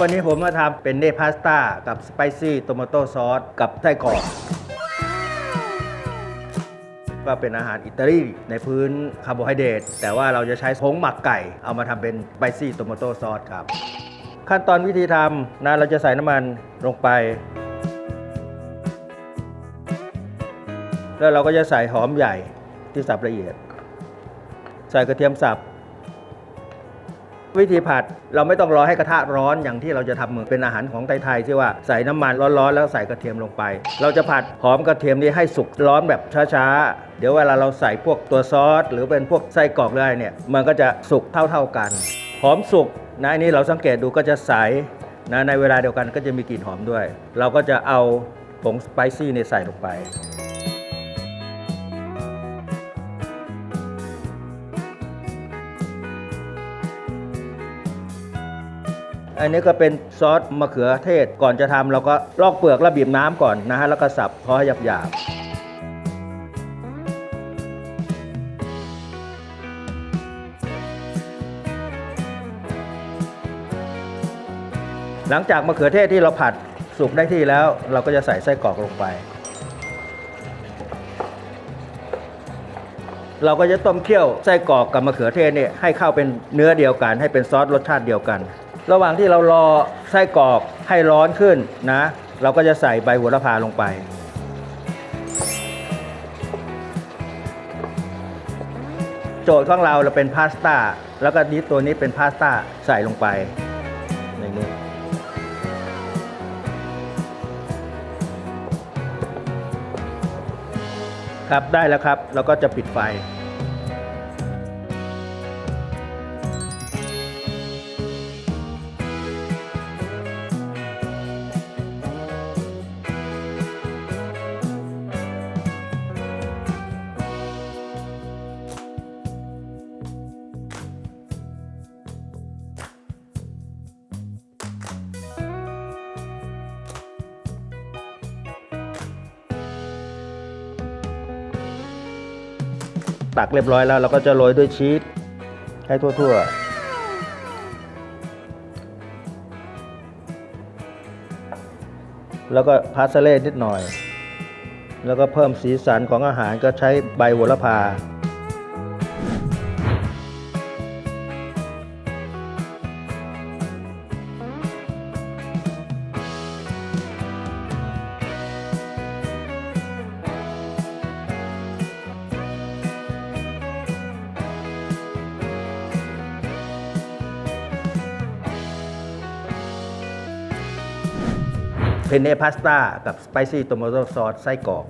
วันนี้ผมมาทำเป็นเนพาสต้ากับสไปซี่โตมาโต้ซอสกับไส้กรอกก็เป็นอาหารอิตาลีในพื้นคาร์โบไฮเดรตแต่ว่าเราจะใช้ผงหมักไก่ เอามาทำเป็นสไปซี่โตมาโต้ซอสครับ ขั้นตอนวิธีทำนะเราจะใส่น้ำมันลงไป แล้วเราก็จะใส่หอมใหญ่ที่สับละเอียด ใส่กระเทียมสับ วิธีผัดเราไม่ต้องรอให้กระทะร้อนอย่างที่เราจะทำเหมือเป็นอาหารของไทยๆที่ว่าใส่น้ำมันร้อนๆแล้วใส่กระเทียมลงไป เราจะผัดหอมกระเทียมนี้ให้สุกร้อนแบบช้าๆ เดี๋ยวเวลาเราใส่พวกตัวซอส หรือเป็นพวกไส้กรอกอะไรเนี่ยมันก็จะสุกเท่าๆกัน หอมสุกนะอันนี้เราสังเกตดูก็จะใสนะในเวลาเดียวกันก็จะมีกลิ่นหอมด้วย เราก็จะเอาผงสไปซี่เนี่ยใส่ลงไป อันนี้ก็เป็นซอสมะเขือเทศก่อนจะทำเราก็ลอกเปลือกแล้วบีบน้ำก่อนนะฮะแล้วก็สับพอให้หยาบๆหลังจากมะเขือเทศที่เราผัดสุกได้ที่แล้ว เราก็จะใส่ไส้กรอกลงไป เราก็จะต้มเคี่ยวไส้กรอกกับมะเขือเทศเนี่ยให้เข้าเป็นเนื้อเดียวกัน ให้เป็นซอสรสชาติเดียวกัน ระหว่างที่เรารอไส้กรอกให้ร้อนขึ้นนะ เราก็จะใส่ใบโหระพาลงไป โจทย์ของเราเราเป็นพาสต้าแล้วก็นี้ตัวนี้เป็นพาสต้าใส่ลงไปในนี้ครับได้แล้วครับ เราก็จะปิดไฟ ตักเรียบร้อยแล้วเราก็จะโรยด้วยชีสให้ทั่วๆแล้วก็พาสเล่นิดหน่อย แล้วก็เพิ่มสีสันของอาหารก็ใช้ใบโหระพา เพนเน่พาสต้ากับสไปซี่โตมาโตซอสไส้กรอก